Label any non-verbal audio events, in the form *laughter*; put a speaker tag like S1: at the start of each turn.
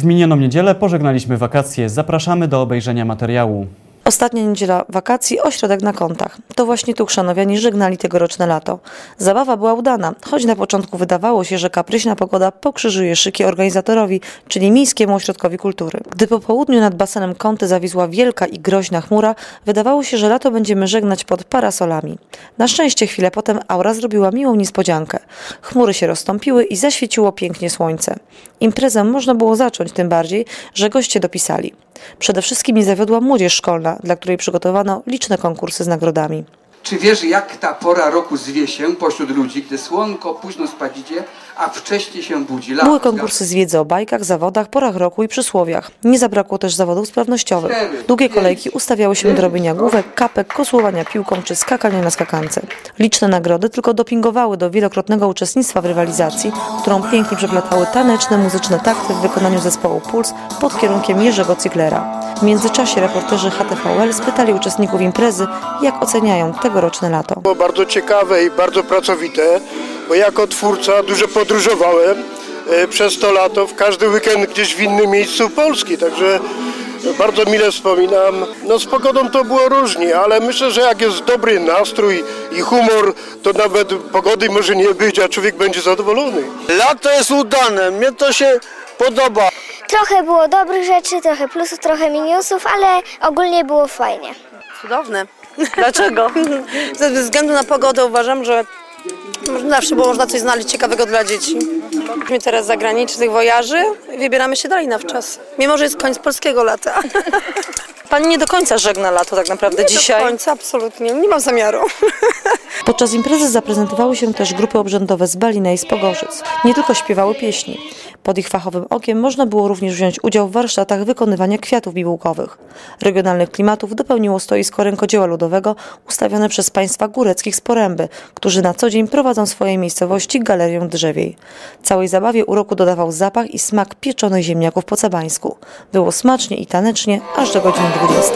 S1: W minioną niedzielę pożegnaliśmy wakacje. Zapraszamy do obejrzenia materiału.
S2: Ostatnia niedziela wakacji, ośrodek na kątach. To właśnie tu chrzanowiani żegnali tegoroczne lato. Zabawa była udana, choć na początku wydawało się, że kapryśna pogoda pokrzyżuje szyki organizatorowi, czyli Miejskiemu Ośrodkowi Kultury. Gdy po południu nad basenem Kąty zawisła wielka i groźna chmura, wydawało się, że lato będziemy żegnać pod parasolami. Na szczęście chwilę potem aura zrobiła miłą niespodziankę. Chmury się rozstąpiły i zaświeciło pięknie słońce. Imprezę można było zacząć, tym bardziej, że goście dopisali. Przede wszystkim nie zawiodła młodzież szkolna, dla której przygotowano liczne konkursy z nagrodami.
S3: Czy wiesz, jak ta pora roku zwie się pośród ludzi, gdy słonko późno spadzicie, a wcześnie się budzi? Lato,
S2: Były konkursy z wiedzy o bajkach, zawodach, porach roku i przysłowiach. Nie zabrakło też zawodów sprawnościowych. Długie kolejki ustawiały się do robienia główek, kapek, kosłowania piłką czy skakania na skakance. Liczne nagrody tylko dopingowały do wielokrotnego uczestnictwa w rywalizacji, którą pięknie przeplatały taneczne, muzyczne takty w wykonaniu zespołu Puls pod kierunkiem Jerzego Cyglera. W międzyczasie reporterzy HTVL spytali uczestników imprezy, jak oceniają tegoroczne lato.
S4: Było bardzo ciekawe i bardzo pracowite, bo jako twórca dużo podróżowałem e, przez to lato, w każdy weekend gdzieś w innym miejscu Polski, także bardzo mile wspominam. No z pogodą to było różnie, ale myślę, że jak jest dobry nastrój i humor, to nawet pogody może nie być, a człowiek będzie zadowolony.
S5: Lato jest udane, mnie to się podoba.
S6: Trochę było dobrych rzeczy, trochę plusów, trochę minusów, ale ogólnie było fajnie.
S7: Cudowne. Dlaczego? *laughs* Ze względu na pogodę uważam, że zawsze było można coś znaleźć ciekawego dla dzieci. My teraz zagranicznych wojaży wybieramy się dalej na wczas. Mimo, że jest koniec polskiego lata. *laughs*
S2: Pani nie do końca żegna lato tak naprawdę
S7: Nie
S2: dzisiaj.
S7: do końca, absolutnie. Nie mam zamiaru. *laughs*
S2: Podczas imprezy zaprezentowały się też grupy obrzędowe z Balina i z Pogorzyc. Nie tylko śpiewały pieśni. Pod ich fachowym okiem można było również wziąć udział w warsztatach wykonywania kwiatów bibułkowych. Regionalnych klimatów dopełniło stoisko rękodzieła ludowego ustawione przez państwa góreckich z Poręby, którzy na co dzień prowadzą w swojej miejscowości galerię drzewiej. Całej zabawie uroku dodawał zapach i smak pieczonych ziemniaków po cabańsku. Było smacznie i tanecznie aż do godziny 20.